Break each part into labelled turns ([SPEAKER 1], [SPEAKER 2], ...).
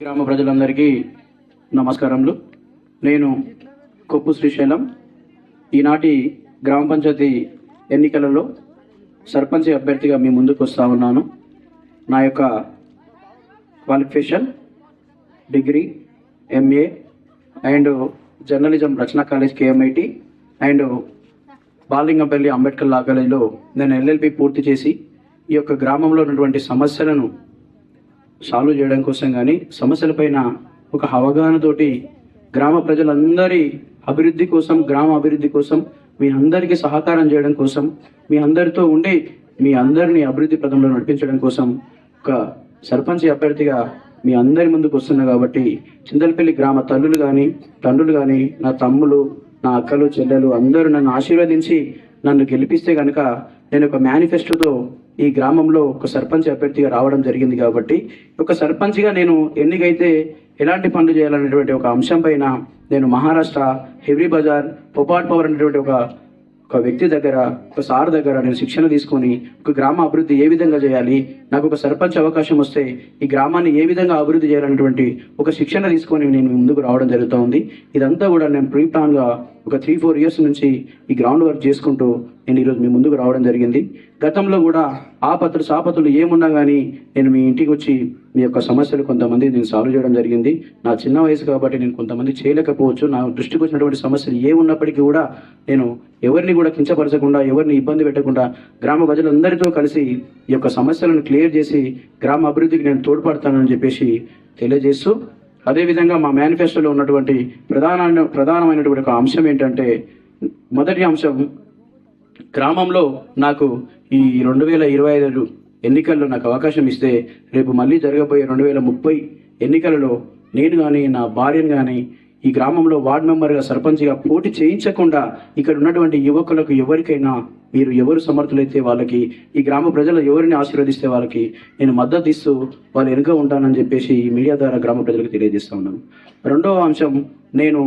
[SPEAKER 1] గ్రామ ప్రజలందరికీ నమస్కారములు. నేను కొప్పు శ్రీశైలం. ఈనాటి గ్రామ పంచాయతీ ఎన్నికలలో సర్పంచ్ అభ్యర్థిగా మీ ముందుకు వస్తూ ఉన్నాను. నా యొక్క qualification degree MA and journalism Rachana college KMIT and Balingampally Ambedkar law కాలేజ్లో నేను ఎల్ఎల్పి పూర్తి చేసి ఈ యొక్క గ్రామంలో ఉన్నటువంటి సమస్యలను సాల్వ్ చేయడం కోసం కానీ సమస్యలపైన ఒక అవగాహనతోటి గ్రామ ప్రజలందరి అభివృద్ధి కోసం గ్రామ అభివృద్ధి కోసం మీ అందరికీ సహకారం చేయడం కోసం మీ అందరితో ఉండి మీ అందరిని అభివృద్ధి పదంలో నడిపించడం కోసం ఒక సర్పంచ్ అభ్యర్థిగా మీ అందరి ముందుకు వస్తున్నా కాబట్టి చింతలపల్లి గ్రామ తల్లులు కానీ తండ్రులు కానీ నా తమ్ములు నా అక్కలు చెల్లెలు అందరూ నన్ను ఆశీర్వదించి నన్ను గెలిపిస్తే కనుక నేను ఒక మేనిఫెస్టోతో ఈ గ్రామంలో ఒక సర్పంచ్ అభ్యర్థిగా రావడం జరిగింది కాబట్టి ఒక సర్పంచ్గా నేను ఎన్నికైతే ఎలాంటి పనులు చేయాలనేటువంటి ఒక అంశం పైన నేను మహారాష్ట్ర హెవీ బజార్ పొపాట్ పవర్ అనేటువంటి ఒక ఒక వ్యక్తి దగ్గర ఒక సార్ దగ్గర నేను శిక్షణ తీసుకొని ఒక గ్రామ అభివృద్ధి ఏ విధంగా చేయాలి నాకు ఒక సర్పంచ్ అవకాశం వస్తే ఈ గ్రామాన్ని ఏ విధంగా అభివృద్ధి చేయాలనేటువంటి ఒక శిక్షణ తీసుకొని నేను ముందుకు రావడం జరుగుతూ ఉంది ఇదంతా కూడా నేను ప్రీ ప్లాన్గా ఒక త్రీ ఫోర్ ఇయర్స్ నుంచి ఈ గ్రౌండ్ వర్క్ చేసుకుంటూ నేను ఈరోజు మీ ముందుకు రావడం జరిగింది. గతంలో కూడా ఆపత్రులు సాపత్రులు ఏమున్నా కానీ నేను మీ ఇంటికి వచ్చి మీ యొక్క సమస్యలు కొంతమంది నేను సాల్వ్ చేయడం జరిగింది. నా చిన్న వయసు కాబట్టి నేను కొంతమంది చేయలేకపోవచ్చు. నా దృష్టికి వచ్చినటువంటి సమస్యలు ఏ ఉన్నప్పటికీ కూడా నేను ఎవరిని కూడా కించపరచకుండా ఎవరిని ఇబ్బంది పెట్టకుండా గ్రామ ప్రజలందరితో కలిసి ఈ యొక్క సమస్యలను క్లియర్ చేసి గ్రామ అభివృద్ధికి నేను తోడ్పడతానని చెప్పేసి తెలియజేస్తూ అదేవిధంగా మా మేనిఫెస్టోలో ఉన్నటువంటి ప్రధాన ప్రధానమైనటువంటి ఒక అంశం ఏంటంటే మొదటి అంశం గ్రామంలో నాకు ఈ రెండు వేల ఇరవై ఐదు ఎన్నికల్లో నాకు అవకాశం ఇస్తే రేపు మళ్ళీ జరగబోయే రెండు వేల ముప్పై ఎన్నికలలో నేను కానీ నా భార్యను కానీ ఈ గ్రామంలో వార్డ్ మెంబర్గా సర్పంచ్గా పోటీ చేయించకుండా ఇక్కడ ఉన్నటువంటి యువకులకు ఎవరికైనా మీరు ఎవరు సమర్థులైతే వాళ్ళకి ఈ గ్రామ ప్రజలు ఎవరిని ఆశీర్వదిస్తే వాళ్ళకి నేను మద్దతు ఇస్తూ వాళ్ళు వెనుక ఉంటానని చెప్పేసి ఈ మీడియా ద్వారా గ్రామ ప్రజలకు తెలియజేస్తా ఉన్నాను. రెండవ అంశం నేను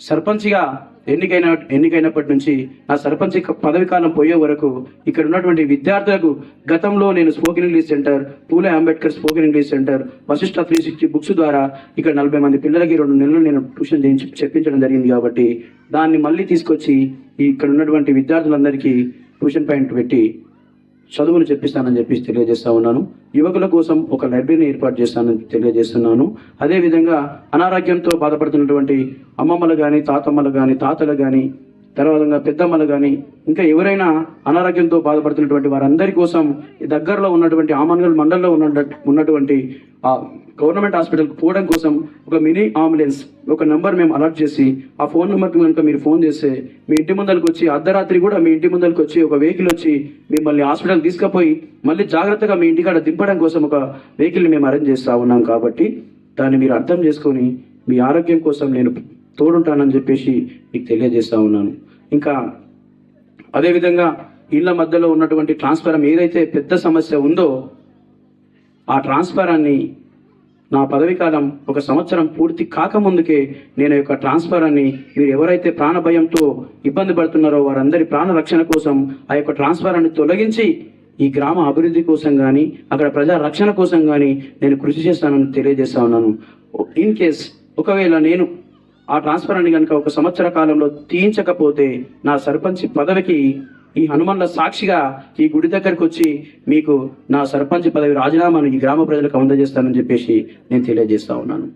[SPEAKER 1] సర్పంచ్గా ఎన్నికైన ఎన్నికైనప్పటి నుంచి నా సర్పంచ్ క- పదవి కాలం పోయే వరకు ఇక్కడ ఉన్నటువంటి విద్యార్థులకు గతంలో నేను spoken English centre Phule Ambedkar spoken English centre Vashishta three sixty books ద్వారా ఇక్కడ నలభై మంది పిల్లలకి రెండు నెలలు నేను ట్యూషన్ చేయించి చెప్పించడం జరిగింది కాబట్టి దాన్ని మళ్ళీ తీసుకొచ్చి ఇక్కడ ఉన్నటువంటి విద్యార్థులందరికీ ట్యూషన్ పాయింట్ పెట్టి చదువులు చెప్పిస్తానని చెప్పి తెలియజేస్తా ఉన్నాను. యువకుల కోసం ఒక లైబ్రరీని ఏర్పాటు చేస్తానని తెలియజేస్తున్నాను. అదేవిధంగా అనారోగ్యంతో బాధపడుతున్నటువంటి అమ్మమ్మలు కానీ తాతమ్మలు కానీ తాతలు కానీ తర్వాత పెద్దమ్మలు కానీ ఇంకా ఎవరైనా అనారోగ్యంతో బాధపడుతున్నటువంటి వారందరి కోసం దగ్గరలో ఉన్నటువంటి ఆమన్గల్ మండలంలో ఉన్న ఉన్నటువంటి ఆ గవర్నమెంట్ హాస్పిటల్కి పోవడం కోసం ఒక మినీ అంబులెన్స్ ఒక నెంబర్ మేము అలర్ట్ చేసి ఆ ఫోన్ నెంబర్కి కనుక మీరు ఫోన్ చేస్తే మీ ఇంటి ముందరికి వచ్చి అర్ధరాత్రి కూడా మీ ఇంటి ముందరికి వచ్చి ఒక వెహికల్ వచ్చి మిమ్మల్ని హాస్పిటల్ తీసుకుపోయి మళ్ళీ జాగ్రత్తగా మీ ఇంటికాడ దింపడం కోసం ఒక వెహికల్ని మేము అరేంజ్ చేస్తూ ఉన్నాం కాబట్టి దాన్ని మీరు అర్థం చేసుకొని మీ ఆరోగ్యం కోసం నేను తోడుంటానని చెప్పేసి మీకు తెలియజేస్తా ఉన్నాను. ఇంకా అదేవిధంగా ఇళ్ళ మధ్యలో ఉన్నటువంటి ట్రాన్స్ఫారం ఏదైతే పెద్ద సమస్య ఉందో ఆ ట్రాన్స్ఫారాన్ని నా పదవీకాలం ఒక సంవత్సరం పూర్తి కాకముందుకే నేను యొక్క ట్రాన్స్ఫారాన్ని మీరు ఎవరైతే ప్రాణ భయంతో ఇబ్బంది పడుతున్నారో వారందరి ప్రాణ రక్షణ కోసం ఆ యొక్క ట్రాన్స్ఫారాన్ని తొలగించి ఈ గ్రామ అభివృద్ధి కోసం కానీ అక్కడ ప్రజా రక్షణ కోసం కానీ నేను కృషి చేస్తానని తెలియజేస్తా ఉన్నాను. ఇన్ కేస్ ఒకవేళ నేను ఆ ట్రాన్స్ఫరాన్ని కనుక ఒక సంవత్సర కాలంలో తీయించకపోతే నా సర్పంచ్ పదవికి ఈ హనుమన్ల సాక్షిగా ఈ గుడి దగ్గరకు వచ్చి మీకు నా సర్పంచ్ పదవి రాజీనామాను ఈ గ్రామ ప్రజలకు అందజేస్తానని చెప్పేసి నేను తెలియజేస్తా ఉన్నాను.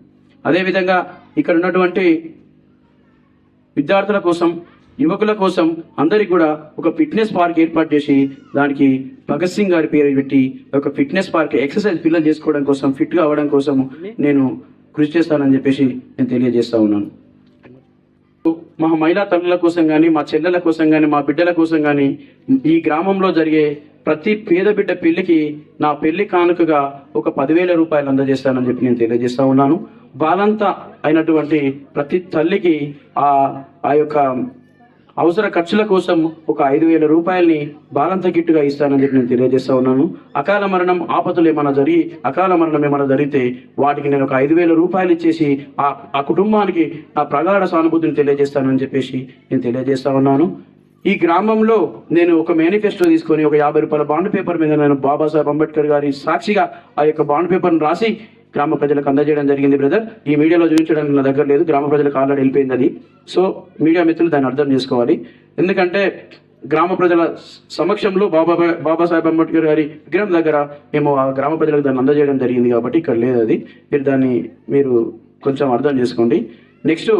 [SPEAKER 1] అదేవిధంగా ఇక్కడ ఉన్నటువంటి విద్యార్థుల కోసం యువకుల కోసం అందరికి కూడా ఒక ఫిట్నెస్ పార్క్ ఏర్పాటు చేసి దానికి భగత్ సింగ్ గారి పేరు పెట్టి ఒక ఫిట్నెస్ పార్క్ ఎక్సర్సైజ్ పిల్లలు చేసుకోవడం కోసం ఫిట్గా అవ్వడం కోసం నేను కృషి చేస్తానని చెప్పేసి నేను తెలియజేస్తా ఉన్నాను. మా మహిళా తల్లుల కోసం కానీ మా చెల్లెల కోసం కానీ మా బిడ్డల కోసం కానీ ఈ గ్రామంలో జరిగే ప్రతి పేద బిడ్డ పెళ్ళికి నా పెళ్ళి కానుకగా ఒక పదివేల రూపాయలు అందజేస్తానని చెప్పి నేను తెలియజేస్తా ఉన్నాను. బాలంత అయినటువంటి ప్రతి తల్లికి ఆ ఆ యొక్క అవసర ఖర్చుల కోసం ఒక ఐదు వేల రూపాయల్ని బాలంత గిట్టుగా ఇస్తానని చెప్పి నేను తెలియజేస్తా ఉన్నాను. అకాల మరణం ఆపదలు ఏమైనా జరిగి అకాల మరణం ఏమైనా జరిగితే వాటికి నేను ఒక ఐదు వేల రూపాయలు ఇచ్చేసి ఆ ఆ కుటుంబానికి నా ప్రగాఢ సానుభూతిని తెలియజేస్తానని చెప్పేసి నేను తెలియజేస్తా ఉన్నాను. ఈ గ్రామంలో నేను ఒక మేనిఫెస్టో తీసుకొని ఒక యాభై రూపాయల బాండ్ పేపర్ మీద నేను బాబాసాహెబ్ అంబేద్కర్ గారి సాక్షిగా ఆ యొక్క బాండ్ పేపర్ను రాసి గ్రామ ప్రజలకు అందజేయడం జరిగింది బ్రదర్. ఈ మీడియాలో చూపించడానికి నా దగ్గర లేదు. గ్రామ ప్రజలకు ఆల్రెడీ వెళ్ళిపోయింది అది. సో మీడియా మిత్రులు దాన్ని అర్థం చేసుకోవాలి. ఎందుకంటే గ్రామ ప్రజల సమక్షంలో బాబా బాబాసాహెబ్ అంబేద్కర్ గారి విగ్రహం దగ్గర మేము ఆ గ్రామ ప్రజలకు దాన్ని అందజేయడం జరిగింది కాబట్టి ఇక్కడ లేదు అది. మీరు దాన్ని మీరు కొంచెం అర్థం చేసుకోండి. నెక్స్ట్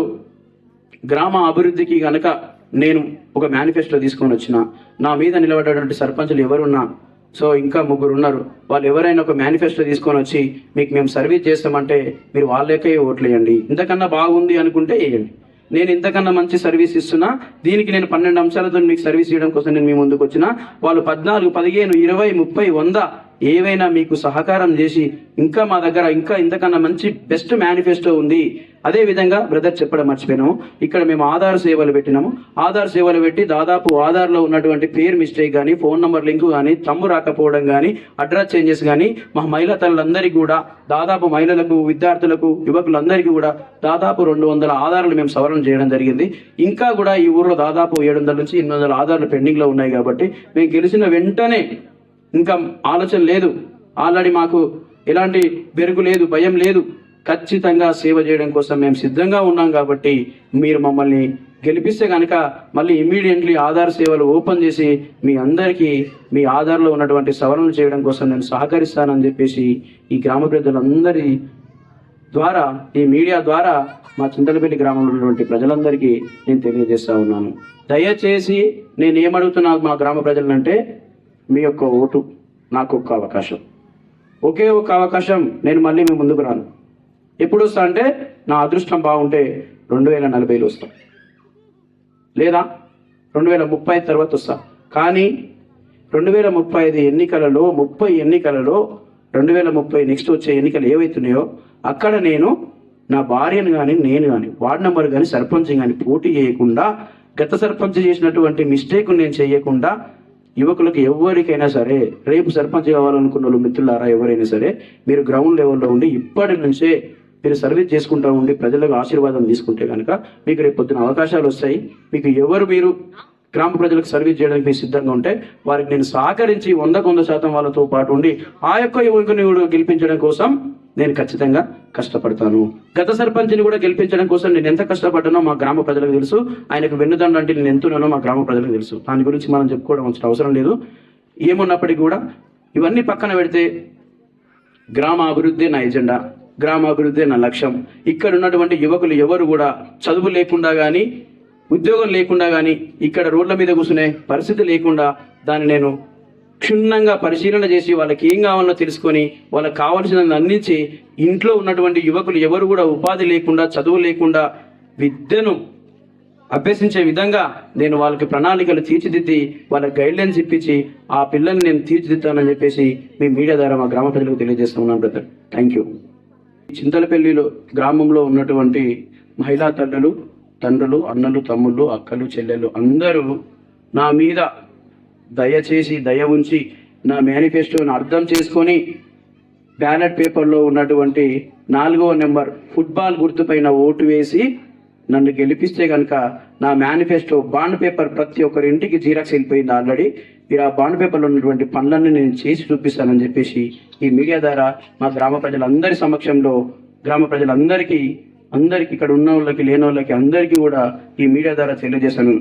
[SPEAKER 1] గ్రామ అభివృద్ధికి కనుక నేను ఒక మేనిఫెస్టో తీసుకొని వచ్చిన నా మీద నిలబడేటువంటి సర్పంచులు ఎవరున్నా సో ఇంకా ముగ్గురు ఉన్నారు. వాళ్ళు ఎవరైనా ఒక మేనిఫెస్టో తీసుకొని వచ్చి మీకు మేము సర్వీస్ చేస్తామంటే మీరు వాళ్ళకే ఓట్లు వేయండి. ఇంతకన్నా బాగుంది అనుకుంటే వేయండి. నేను ఇంతకన్నా మంచి సర్వీస్ ఇస్తున్నా దీనికి నేను పన్నెండు అంశాలతో మీకు సర్వీస్ చేయడం కోసం నేను మీ ముందుకు వచ్చిన. వాళ్ళు పద్నాలుగు పదిహేను ఇరవై ముప్పై వంద ఏవైనా మీకు సహకారం చేసి ఇంకా మా దగ్గర ఇంకా ఇంతకన్నా మంచి బెస్ట్ మేనిఫెస్టో ఉంది. అదే విధంగా బ్రదర్ చెప్పడం మర్చిపోయినాము ఇక్కడ మేము ఆధార్ సేవలు పెట్టినాము. ఆధార్ సేవలు పెట్టి దాదాపు ఆధార్లో ఉన్నటువంటి పేరు మిస్టేక్ కానీ ఫోన్ నెంబర్ లింక్ కానీ తమ్ము రాకపోవడం కానీ అడ్రస్ చేంజెస్ కానీ మా మహిళా తల్లులందరికీ కూడా దాదాపు మహిళలకు విద్యార్థులకు యువకులందరికీ కూడా దాదాపు రెండు వందల ఆధారాలు మేము సవరణ చేయడం జరిగింది. ఇంకా కూడా ఈ ఊర్లో దాదాపు ఏడు వందల నుంచి ఎనిమిది వందల ఆధారాలు పెండింగ్లో ఉన్నాయి కాబట్టి మేము గెలిచిన వెంటనే ఇంకా ఆలోచన లేదు. ఆల్రెడీ మాకు ఎలాంటి బెరుకు లేదు భయం లేదు. ఖచ్చితంగా సేవ చేయడం కోసం మేము సిద్ధంగా ఉన్నాం కాబట్టి మీరు మమ్మల్ని గెలిపిస్తే కనుక మళ్ళీ ఇమీడియట్లీ ఆధార్ సేవలు ఓపెన్ చేసి మీ అందరికీ మీ ఆధార్లో ఉన్నటువంటి సవరణలు చేయడం కోసం నేను సహకరిస్తానని చెప్పేసి ఈ గ్రామ ప్రజలందరి ద్వారా ఈ మీడియా ద్వారా మా చింతలపల్లి గ్రామంలో ఉన్నటువంటి ప్రజలందరికీ నేను తెలియజేస్తా ఉన్నాను. దయచేసి నేను ఏమడుగుతున్నా మా గ్రామ ప్రజలంటే మీ యొక్క ఓటు నాకు ఒక్క అవకాశం. ఒకే ఒక అవకాశం నేను మళ్ళీ మీ ముందుకు రాను. ఎప్పుడు వస్తా అంటే నా అదృష్టం బాగుంటే రెండు వేల నలభైలో వస్తా. లేదా రెండు వేల ముప్పై తర్వాత వస్తా. కానీ రెండు వేల ముప్పై ఐదు ఎన్నికలలో ముప్పై ఎన్నికలలో రెండు వేల ముప్పై నెక్స్ట్ వచ్చే ఎన్నికలు ఏవైతున్నాయో అక్కడ నేను నా భార్యను కానీ నేను కానీ వార్డ్ నెంబర్ కానీ సర్పంచ్ కానీ పోటీ చేయకుండా గత సర్పంచ్ చేసినటువంటి మిస్టేక్ నేను చేయకుండా యువకులకు ఎవరికైనా సరే రేపు సర్పంచ్ కావాలనుకున్న వాళ్ళు మిత్రులారా ఎవరైనా సరే మీరు గ్రౌండ్ లెవెల్లో ఉండి ఇప్పటి నుంచే మీరు సర్వీస్ చేసుకుంటా ఉండి ప్రజలకు ఆశీర్వాదం తీసుకుంటే కనుక మీకు రేపు పొద్దున అవకాశాలు వస్తాయి. మీకు ఎవరు మీరు గ్రామ ప్రజలకు సర్వీస్ చేయడానికి మీరు సిద్ధంగా ఉంటే వారికి నేను సహకరించి వందకు వంద శాతం వాళ్ళతో పాటు ఉండి ఆ యొక్క యువకుని కూడా గెలిపించడం కోసం నేను ఖచ్చితంగా కష్టపడతాను. గత సర్పంచ్ని కూడా గెలిపించడం కోసం నేను ఎంత కష్టపడ్డానో మా గ్రామ ప్రజలకు తెలుసు. ఆయనకు వెన్నుదండ అంటే నేను ఎంతున్నానో మా గ్రామ ప్రజలకు తెలుసు. దాని గురించి మనం చెప్పుకోవడం అవసరం అవసరం లేదు. ఏమున్నప్పటికీ కూడా ఇవన్నీ పక్కన పెడితే గ్రామ అభివృద్ధి నా ఎజెండా గ్రామ అభివృద్ధి నా లక్ష్యం. ఇక్కడ ఉన్నటువంటి యువకులు ఎవరు కూడా చదువు లేకుండా కానీ ఉద్యోగం లేకుండా కానీ ఇక్కడ రోడ్ల మీద కూర్చునే పరిస్థితి లేకుండా దాన్ని నేను క్షుణ్ణంగా పరిశీలన చేసి వాళ్ళకి ఏం కావాలో తెలుసుకొని వాళ్ళకి కావాల్సినది అందించి ఇంట్లో ఉన్నటువంటి యువకులు ఎవరు కూడా ఉపాధి లేకుండా చదువు లేకుండా విద్యను అభ్యసించే విధంగా నేను వాళ్ళకి ప్రణాళికలు తీర్చిదిద్ది వాళ్ళకి గైడ్లైన్స్ ఇప్పించి ఆ పిల్లల్ని నేను తీర్చిదిద్దానని చెప్పేసి మీ మీడియా ద్వారా మా గ్రామ ప్రజలకు తెలియజేస్తున్నాను బ్రదర్. Thank you. చింతలపల్లిలో గ్రామంలో ఉన్నటువంటి మహిళా తల్లులు తండ్రులు అన్నలు తమ్ముళ్ళు అక్కలు చెల్లెలు అందరూ నా మీద దయచేసి దయ ఉంచి నా మేనిఫెస్టోని అర్థం చేసుకొని బ్యాలెట్ పేపర్లో ఉన్నటువంటి నాలుగవ నెంబర్ ఫుట్బాల్ గుర్తుపైన ఓటు వేసి నన్ను గెలిపిస్తే కనుక నా మేనిఫెస్టో బాండ్ పేపర్ ప్రతి ఒక్కరి ఇంటికి జీరాక్స్ వెళ్ళిపోయింది ఆల్రెడీ. మీరు ఆ బాండ్ పేపర్లో ఉన్నటువంటి పనులన్నీ నేను చేసి చూపిస్తానని చెప్పేసి ఈ మీడియా ద్వారా మా గ్రామ ప్రజలందరి సమక్షంలో గ్రామ ప్రజలందరికీ అందరికీ ఇక్కడ ఉన్న వాళ్ళకి లేని వాళ్ళకి అందరికీ కూడా ఈ మీడియా ద్వారా తెలియజేశాను